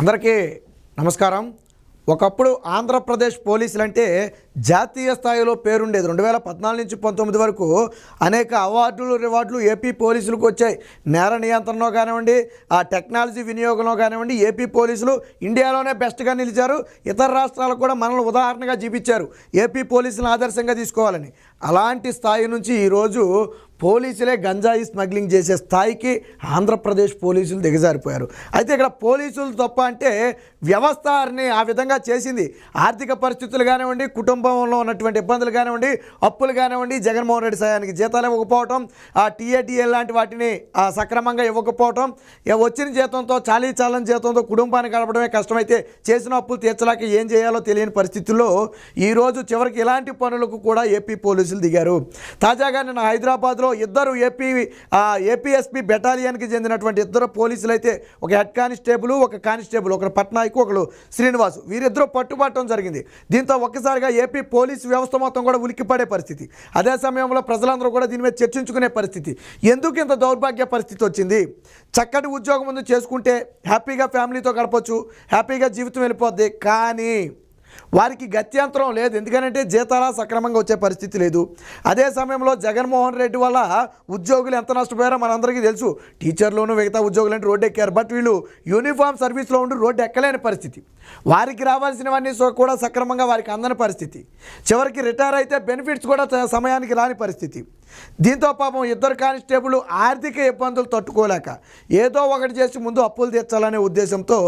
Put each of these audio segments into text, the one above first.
అందరికీ నమస్కారం. ఒకప్పుడు ఆంధ్రప్రదేశ్ పోలీసులు అంటే జాతీయ స్థాయిలో పేరుండేది. రెండు వేల పద్నాలుగు నుంచి పంతొమ్మిది వరకు అనేక అవార్డులు రివార్డులు ఏపీ పోలీసులకు వచ్చాయి. నేర నియంత్రణలో కానివ్వండి ఆ టెక్నాలజీ వినియోగంలో కానివ్వండి ఏపీ పోలీసులు ఇండియాలోనే బెస్ట్గా నిలిచారు. ఇతర రాష్ట్రాలకు కూడా మనల్ని ఉదాహరణగా చూపించారు. ఏపీ పోలీసులను ఆదర్శంగా తీసుకోవాలని. అలాంటి స్థాయి నుంచి ఈరోజు పోలీసులే గంజాయి స్మగ్లింగ్ చేసే స్థాయికి ఆంధ్రప్రదేశ్ పోలీసులు దిగజారిపోయారు. అయితే ఇక్కడ పోలీసులు తప్ప అంటే వ్యవస్థని ఆ విధంగా చేసింది. ఆర్థిక పరిస్థితులు కానివ్వండి కుటుంబంలో ఉన్నటువంటి ఇబ్బందులు కానివ్వండి అప్పులు కానివ్వండి జగన్మోహన్ రెడ్డి సహాయానికి జీతాలు ఇవ్వకపోవటం ఆ టీఏటీఎల్ లాంటి వాటిని సక్రమంగా ఇవ్వకపోవటం ఇక వచ్చిన జీతంతో చాలీ చాలని జీతంతో కుటుంబాన్ని గడపడమే కష్టమైతే చేసిన అప్పులు తీర్చలేక ఏం చేయాలో తెలియని పరిస్థితుల్లో ఈరోజు చివరికి ఇలాంటి పనులకు కూడా ఏపీ పోలీసులు దిగారు. తాజాగా నిన్న హైదరాబాద్లో ఇద్దరు ఏపీ ఏపీఎస్పీ బెటాలియన్కి చెందినటువంటి ఇద్దరు పోలీసులు అయితే ఒక హెడ్ కానిస్టేబుల్ ఒక కానిస్టేబుల్ ఒకరు పట్నాయకు ఒకరు శ్రీనివాస్. వీరిద్దరూ పట్టుబట్టడం జరిగింది. దీంతో ఒక్కసారిగా ఏపీ పోలీసు వ్యవస్థ మొత్తం కూడా ఉలిక్కిపడే పరిస్థితి. అదే సమయంలో ప్రజలందరూ కూడా దీని మీద చర్చించుకునే పరిస్థితి. ఎందుకు ఇంత దౌర్భాగ్య పరిస్థితి వచ్చింది? చక్కటి ఉద్యోగం ముందు చేసుకుంటే హ్యాపీగా ఫ్యామిలీతో గడపచ్చు హ్యాపీగా జీవితం వెళ్ళిపోద్ది. కానీ వారికి గత్యంతరం లేదు. ఎందుకంటే జీతాల సక్రమంగా వచ్చే పరిస్థితి లేదు. అదే సమయంలో జగన్మోహన్ రెడ్డి వల్ల ఉద్యోగులు ఎంత నష్టపోయారో మనందరికీ తెలుసు. టీచర్లోనూ మిగతా ఉద్యోగులు అంటే రోడ్డు ఎక్కారు. బట్ వీళ్ళు యూనిఫామ్ సర్వీస్లో ఉండి రోడ్డు ఎక్కలేని పరిస్థితి. వారికి రావాల్సినవన్నీ కూడా సక్రమంగా వారికి అందని పరిస్థితి. చివరికి రిటైర్ అయితే బెనిఫిట్స్ కూడా సమయానికి రాని పరిస్థితి. దీంతో పాపం ఇద్దరు కానిస్టేబుల్ ఆర్థిక ఇబ్బందులు తట్టుకోలేక ఏదో ఒకటి చేసి ముందు అప్పులు తీర్చాలనే ఉద్దేశంతో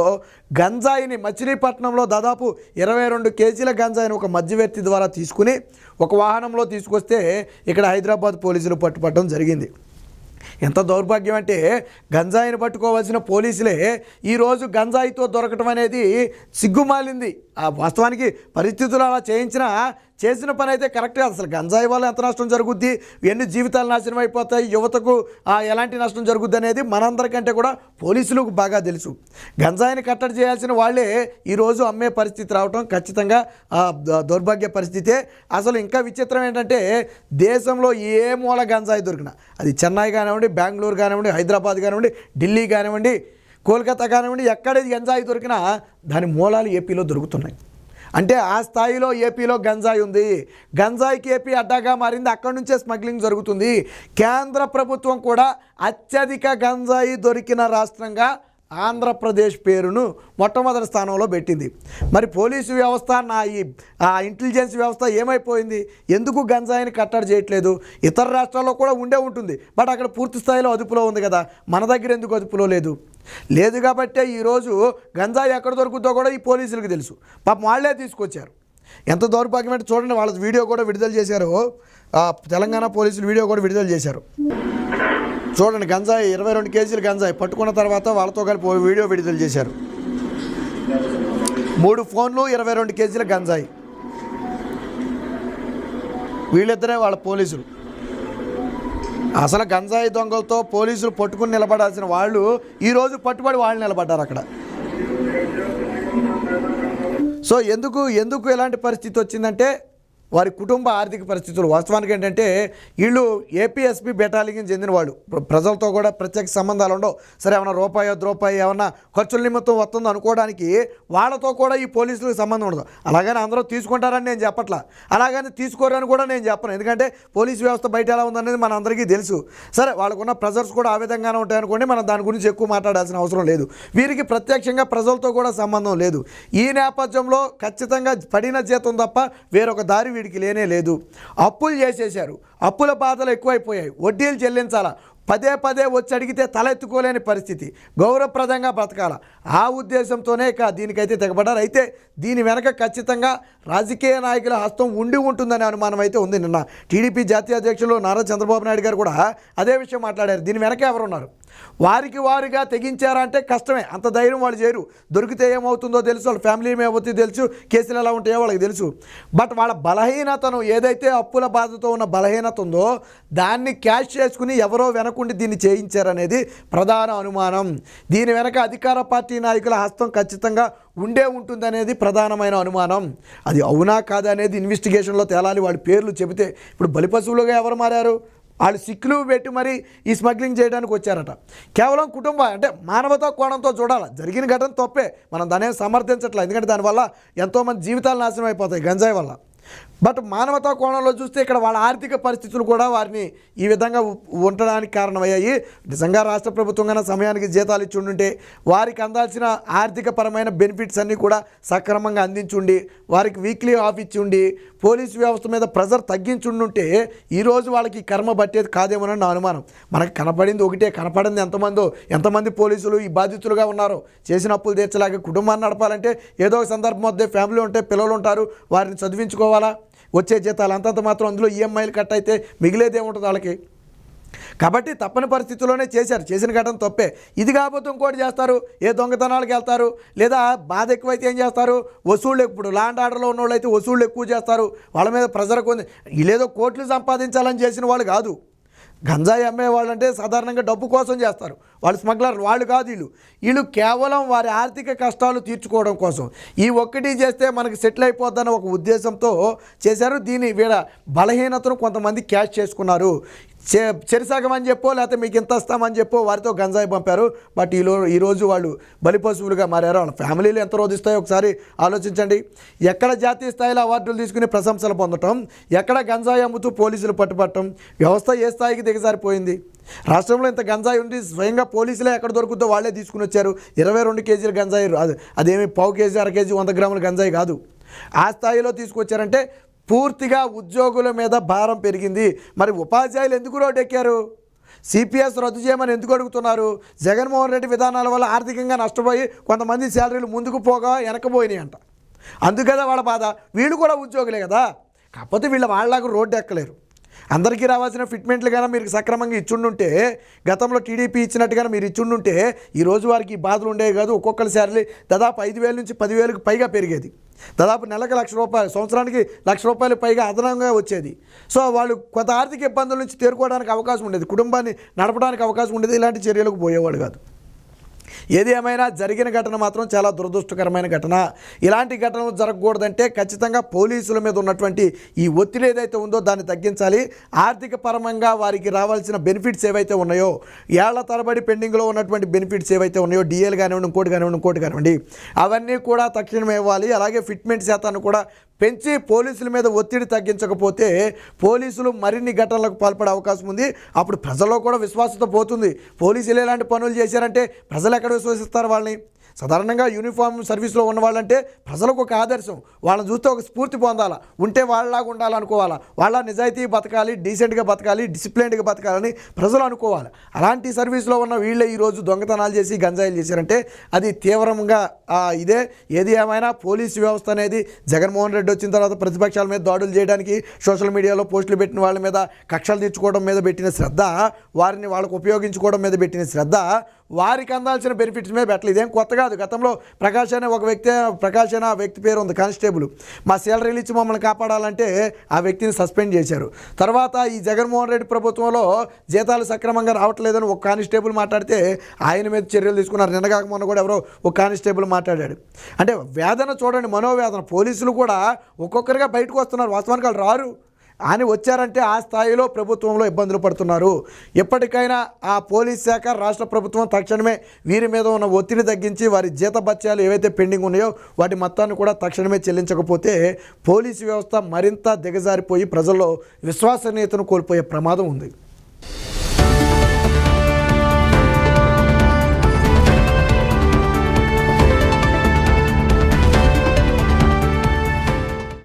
గంజాయిని మచిలీపట్నంలో దాదాపు ఇరవై రెండు కేజీల గంజాయిని ఒక మధ్యవర్తి ద్వారా తీసుకుని ఒక వాహనంలో తీసుకొస్తే ఇక్కడ హైదరాబాద్ పోలీసులు పట్టుపట్టడం జరిగింది. ఎంత దౌర్భాగ్యం అంటే గంజాయిని పట్టుకోవాల్సిన పోలీసులే ఈరోజు గంజాయితో దొరకటం అనేది సిగ్గుమాలింది. ఆ వాస్తవానికి పరిస్థితులు అలా చేయించినా చేసిన పని అయితే కరెక్ట్ కాదు. అసలు గంజాయి వల్ల ఎంత నష్టం జరుగుద్ది? ఎన్ని జీవితాలు నాశనం అయిపోతాయి? యువతకు ఎలాంటి నష్టం జరుగుద్ది అనేది మనందరికంటే కూడా పోలీసులకు బాగా తెలుసు. గంజాయిని కట్టడి చేయాల్సిన వాళ్ళే ఈరోజు అమ్మే పరిస్థితి రావటం ఖచ్చితంగా దౌర్భాగ్య పరిస్థితే. అసలు ఇంకా విచిత్రం ఏంటంటే దేశంలో ఏ మూల గంజాయి దొరికినా అది చెన్నై కానివ్వండి బెంగళూరు కానివ్వండి హైదరాబాద్ కానివ్వండి ఢిల్లీ కానివ్వండి కోల్కతా కానివ్వండి ఎక్కడ గంజాయి దొరికినా దాని మూలాలు ఏపీలో దొరుకుతున్నాయి. అంటే ఆ స్థాయిలో ఏపీలో గంజాయి ఉంది. గంజాయికి ఏపీ అడ్డాగా మారింది. అక్కడి నుంచే స్మగ్లింగ్ జరుగుతుంది. కేంద్ర ప్రభుత్వం కూడా అత్యధిక గంజాయి దొరికిన రాష్ట్రంగా ఆంధ్రప్రదేశ్ పేరును మొట్టమొదటి స్థానంలో పెట్టింది. మరి పోలీసు వ్యవస్థ నా ఈ ఆ ఇంటెలిజెన్స్ వ్యవస్థ ఏమైపోయింది? ఎందుకు గంజాయిని కట్టడి చేయట్లేదు? ఇతర రాష్ట్రాల్లో కూడా ఉండే ఉంటుంది. బట్ అక్కడ పూర్తి స్థాయిలో అదుపులో ఉంది కదా. మన దగ్గర ఎందుకు అదుపులో లేదు? లేదు కాబట్టే ఈరోజు గంజాయి ఎక్కడ దొరుకుతుందో కూడా ఈ పోలీసులకు తెలుసు. పాపం వాళ్ళే తీసుకొచ్చారు. ఎంత దౌర్భాగ్యం అంటే చూడండి వాళ్ళ వీడియో కూడా విడుదల చేశారు. తెలంగాణ పోలీసులు వీడియో కూడా విడుదల చేశారు. చూడండి గంజాయి ఇరవై రెండు కేజీలు గంజాయి. పట్టుకున్న తర్వాత వాళ్ళతో కలిపి వీడియో విడుదల చేశారు. మూడు ఫోన్లు ఇరవై రెండు కేజీల గంజాయి. వీళ్ళిద్దరే వాళ్ళ పోలీసులు. అసలు గంజాయి దొంగలతో పోలీసులు పట్టుకుని నిలబడాల్సిన వాళ్ళు ఈరోజు పట్టుబడి వాళ్ళు నిలబడ్డారు అక్కడ. సో ఎందుకు ఎందుకు ఎలాంటి పరిస్థితి వచ్చిందంటే వారి కుటుంబ ఆర్థిక పరిస్థితులు. వాస్తవానికి ఏంటంటే వీళ్ళు ఏపీఎస్పీ బెటాలియన్ చెందిన వాళ్ళు. ప్రజలతో కూడా ప్రత్యేక సంబంధాలు ఉండవు. సరే ఏమైనా రూపాయో ద్రూపాయి ఏమన్నా ఖర్చుల నిమిత్తం వస్తుందో అనుకోవడానికి వాళ్ళతో కూడా ఈ పోలీసులకు సంబంధం ఉండదు. అలాగని అందరూ తీసుకుంటారని నేను చెప్పట్లా. అలాగని తీసుకోరని కూడా నేను చెప్పను. ఎందుకంటే పోలీస్ వ్యవస్థ బయట ఎలా ఉందనేది మన అందరికీ తెలుసు. సరే వాళ్ళకున్న ప్రెజర్స్ కూడా ఆ విధంగానే ఉంటాయనుకోండి మనం దాని గురించి ఎక్కువ మాట్లాడాల్సిన అవసరం లేదు. వీరికి ప్రత్యక్షంగా ప్రజలతో కూడా సంబంధం లేదు. ఈ నేపథ్యంలో ఖచ్చితంగా పడిన జీతం తప్ప వేరొక దారి వీడికి లేనే లేదు. అప్పులు చేసేశారు. అప్పుల బాధలు ఎక్కువైపోయాయి. వడ్డీలు చెల్లించాలా? పదే పదే వచ్చి అడిగితే తలెత్తుకోలేని పరిస్థితి. గౌరవప్రదంగా బ్రతకాల? ఆ ఉద్దేశంతోనే ఇక దీనికైతే తెగబడ్డారు. అయితే దీని వెనక ఖచ్చితంగా రాజకీయ నాయకుల హస్తం ఉండి ఉంటుందనే అనుమానం అయితే ఉంది నిన్న. టీడీపీ జాతీయ అధ్యక్షులు నారా చంద్రబాబు నాయుడు గారు కూడా అదే విషయం మాట్లాడారు. దీని వెనక ఎవరున్నారు? వారికి వారుగా తెగించారంటే కష్టమే. అంత ధైర్యం వాళ్ళు చేయరు. దొరికితే ఏమవుతుందో తెలుసు. వాళ్ళ ఫ్యామిలీ ఏమవుతుందో తెలుసు. కేసులు ఎలా ఉంటాయో వాళ్ళకి తెలుసు. బట్ వాళ్ళ బలహీనతను ఏదైతే అప్పుల బాధతో ఉన్న బలహీనత ఉందో దాన్ని క్యాష్ చేసుకుని ఎవరో వెనకుండి దీన్ని చేయించారనేది ప్రధాన అనుమానం. దీని వెనక అధికార పార్టీ నాయకుల హస్తం ఖచ్చితంగా ఉండే ఉంటుందనేది ప్రధానమైన అనుమానం. అది అవునా కాదా అనేది ఇన్వెస్టిగేషన్లో తేలాలి. వాళ్ళ పేర్లు చెబితే ఇప్పుడు బలిపశువులుగా ఎవరు మారారు? వాళ్ళు సిక్కులు పెట్టి మరి ఈ స్మగ్లింగ్ చేయడానికి వచ్చారట. కేవలం కుటుంబ అంటే మానవతా కోణంతో చూడాలి? జరిగిన ఘటన తప్పే. మనం దాన్ని సమర్థించట్లేదు ఎందుకంటే దానివల్ల ఎంతోమంది జీవితాలు నాశనం అయిపోతాయి గంజాయి వల్ల. బట్ మానవతా కోణంలో చూస్తే ఇక్కడ వాళ్ళ ఆర్థిక పరిస్థితులు కూడా వారిని ఈ విధంగా ఉండడానికి కారణమయ్యాయి. నిజంగా రాష్ట్ర ప్రభుత్వం కన్నా సమయానికి జీతాలు ఇచ్చి ఉండుంటే వారికి అందాల్సిన ఆర్థిక పరమైన బెనిఫిట్స్ అన్నీ కూడా సక్రమంగా అందించుండి వారికి వీక్లీ ఆఫ్ ఇచ్చి ఉండి పోలీసు వ్యవస్థ మీద ప్రెజర్ తగ్గించుండుంటే ఈరోజు వాళ్ళకి కర్మ పట్టేది కాదేమోనని నా అనుమానం. మనకు కనపడింది ఒకటే కనపడింది ఎంతమందో ఎంతమంది పోలీసులు ఈ బాధితులుగా ఉన్నారో. చేసిన అప్పులు తీర్చలేక కుటుంబాన్ని నడపాలంటే ఏదో ఒక సందర్భం వద్దే ఫ్యామిలీ ఉంటే పిల్లలు ఉంటారు వారిని చదివించుకోవాలా? వచ్చే జీతాలు అంతంత మాత్రం అందులో ఈఎంఐలు కట్ అయితే మిగిలేదే ఉంటుంది వాళ్ళకి? కాబట్టి తప్పని పరిస్థితుల్లోనే చేశారు. చేసిన ఘటన తప్పే. ఇది కాకపోతే ఇంకోటి చేస్తారు. ఏ దొంగతనాలకు వెళ్తారు? లేదా బాధ ఎక్కువైతే ఏం చేస్తారు? వసూళ్ళు ఇప్పుడు ల్యాండ్ ఆర్డర్లో ఉన్న వాళ్ళు అయితే వసూళ్ళు ఎక్కువ చేస్తారు. వాళ్ళ మీద ప్రెజర్ కొంది లేదో కోట్లు సంపాదించాలని చేసిన వాళ్ళు కాదు. గంజాయి అమ్మేవాళ్ళంటే సాధారణంగా డబ్బు కోసం చేస్తారు. వాళ్ళు స్మగ్లర్ వాళ్ళు కాదు వీళ్ళు. వీళ్ళు కేవలం వారి ఆర్థిక కష్టాలు తీర్చుకోవడం కోసం. ఈ ఒక్కటి చేస్తే మనకి సెటిల్ అయిపోద్దన్న ఒక ఉద్దేశంతో చేశారు. దీని వీళ్ళ బలహీనతను కొంతమంది క్యాష్ చేసుకున్నారు. చే చెరిసగం అని చెప్పో లేకపోతే మీకు ఇంత ఇస్తామని చెప్పో వారితో గంజాయి పంపారు. బట్ ఈలో ఈరోజు వాళ్ళు బలిపశువులుగా మారారు. వాళ్ళ ఫ్యామిలీలు ఎంత ఇస్తాయో ఒకసారి ఆలోచించండి. ఎక్కడ జాతీయ స్థాయిలో అవార్డులు తీసుకుని ప్రశంసలు పొందటం ఎక్కడ గంజాయి అమ్ముతూ పోలీసులు పట్టుపట్టడం వ్యవస్థ ఏ స్థాయికి దిగజారిపోయింది? రాష్ట్రంలో ఇంత గంజాయి ఉండి స్వయంగా పోలీసులే ఎక్కడ దొరుకుతుందో వాళ్ళే తీసుకుని వచ్చారు. ఇరవై రెండు కేజీల గంజాయి అదేమి పావు కేజీ అర కేజీ వంద గ్రాముల గంజాయి కాదు. ఆ స్థాయిలో తీసుకొచ్చారంటే పూర్తిగా ఉద్యోగుల మీద భారం పెరిగింది. మరి ఉపాధ్యాయులు ఎందుకు రోడ్డెక్కారు? సిపిఎస్ రద్దు చేయమని ఎందుకు అడుగుతున్నారు? జగన్మోహన్ రెడ్డి విధానాల వల్ల ఆర్థికంగా నష్టపోయి కొంతమంది శాలరీలు ముందుకు పోగా వెనకపోయినాయి అంట. అందుకదా వాళ్ళ బాధ. వీళ్ళు కూడా ఉద్యోగులే కదా. కాకపోతే వీళ్ళ వాళ్ళకు రోడ్డు ఎక్కలేరు అందరికీ రావాల్సిన ఫిట్మెంట్లు కానీ మీరు సక్రమంగా ఇచ్చుండుంటే గతంలో టీడీపీ ఇచ్చినట్టుగా మీరు ఇచ్చుండుంటే ఈరోజు వారికి ఈ బాధలు ఉండేవి కాదు. ఒక్కొక్కరి దాదాపు ఐదు వేల నుంచి పదివేలకు పైగా పెరిగేది. దాదాపు నెలకు లక్ష రూపాయలు సంవత్సరానికి లక్ష రూపాయలు పైగా అదనంగా వచ్చేది. సో వాళ్ళు కొంత ఆర్థిక ఇబ్బందుల నుంచి తేరుకోవడానికి అవకాశం ఉండేది. కుటుంబాన్ని నడపడానికి అవకాశం ఉండేది. ఇలాంటి చర్యలకు పోయేవాడు కాదు. ఏది ఏమైనా జరిగిన ఘటన మాత్రం చాలా దురదృష్టకరమైన ఘటన. ఇలాంటి ఘటనలు జరగకూడదంటే ఖచ్చితంగా పోలీసుల మీద ఉన్నటువంటి ఈ ఒత్తిడి ఏదైతే ఉందో దాన్ని తగ్గించాలి. ఆర్థిక పరంగా వారికి రావాల్సిన బెనిఫిట్స్ ఏవైతే ఉన్నాయో ఏళ్ళ తరబడి పెండింగ్లో ఉన్నటువంటి బెనిఫిట్స్ ఏవైతే ఉన్నాయో డిఎల్ కానివ్వండి ఇంకోటి కానివ్వండి ఇంకోటి కానివ్వండి అవన్నీ కూడా తక్షణమే ఇవ్వాలి. అలాగే ఫిట్మెంట్ శాతాన్ని కూడా పెంచి పోలీసుల మీద ఒత్తిడి తగ్గించకపోతే పోలీసులు మరిన్ని ఘటనలకు పాల్పడే అవకాశం ఉంది. అప్పుడు ప్రజల్లో కూడా విశ్వాసత పోతుంది. పోలీసులు ఎలాంటి పనులు చేశారంటే ప్రజలు ఎక్కడ విశ్వసిస్తారు వాళ్ళని? సాధారణంగా యూనిఫామ్ సర్వీస్లో ఉన్న వాళ్ళంటే ప్రజలకు ఒక ఆదర్శం. వాళ్ళని చూస్తే ఒక స్ఫూర్తి పొందాలా. ఉంటే వాళ్ళలాగా ఉండాలనుకోవాలా వాళ్ళ నిజాయితీ బతకాలి డీసెంట్గా బతకాలి డిసిప్లైన్డ్గా బతకాలని ప్రజలు అనుకోవాలి. అలాంటి సర్వీస్లో ఉన్న వీళ్ళే ఈరోజు దొంగతనాలు చేసి గంజాయిలు చేశారంటే అది తీవ్రంగా ఇదే. ఏది ఏమైనా పోలీసు వ్యవస్థ అనేది జగన్మోహన్ రెడ్డి వచ్చిన తర్వాత ప్రతిపక్షాల మీద దాడులు చేయడానికి సోషల్ మీడియాలో పోస్టులు పెట్టిన వాళ్ళ మీద కక్షలు తీర్చుకోవడం మీద పెట్టిన శ్రద్ధ వారిని వాళ్ళకు ఉపయోగించుకోవడం మీద పెట్టిన శ్రద్ధ వారికి అందాల్సిన బెనిఫిట్స్ మీద పెట్టలేదు. ఇదేం కొత్త కాదు. గతంలో ప్రకాష్ అనే ఒక వ్యక్తి ప్రకాష్ అనే ఆ వ్యక్తి పేరు ఉంది కానిస్టేబుల్. మా శాలరీలు ఇచ్చి మమ్మల్ని కాపాడాలంటే ఆ వ్యక్తిని సస్పెండ్ చేశారు. తర్వాత ఈ జగన్మోహన్ రెడ్డి ప్రభుత్వంలో జీతాలు సక్రమంగా రావట్లేదని ఒక కానిస్టేబుల్ మాట్లాడితే ఆయన మీద చర్యలు తీసుకున్నారు. నిన్నగాక మొన్న కూడా ఎవరో ఒక కానిస్టేబుల్ మాట్లాడాడు. అంటే వేదన చూడండి మనోవేదన. పోలీసులు కూడా ఒక్కొక్కరిగా బయటకు వస్తున్నారు. వాస్తవానికి వాళ్ళు రారు. అని వచ్చారంటే ఆ స్థాయిలో ప్రభుత్వంలో ఇబ్బందులు పడుతున్నారు. ఎప్పటికైనా ఆ పోలీస్ శాఖ రాష్ట్ర ప్రభుత్వం తక్షణమే వీరి మీద ఉన్న ఒత్తిడి తగ్గించి వారి జీతభత్యాలు ఏవైతే పెండింగ్ ఉన్నాయో వాటి మొత్తాన్ని కూడా తక్షణమే చెల్లించకపోతే పోలీసు వ్యవస్థ మరింత దిగజారిపోయి ప్రజల్లో విశ్వసనీయతను కోల్పోయే ప్రమాదం ఉంది.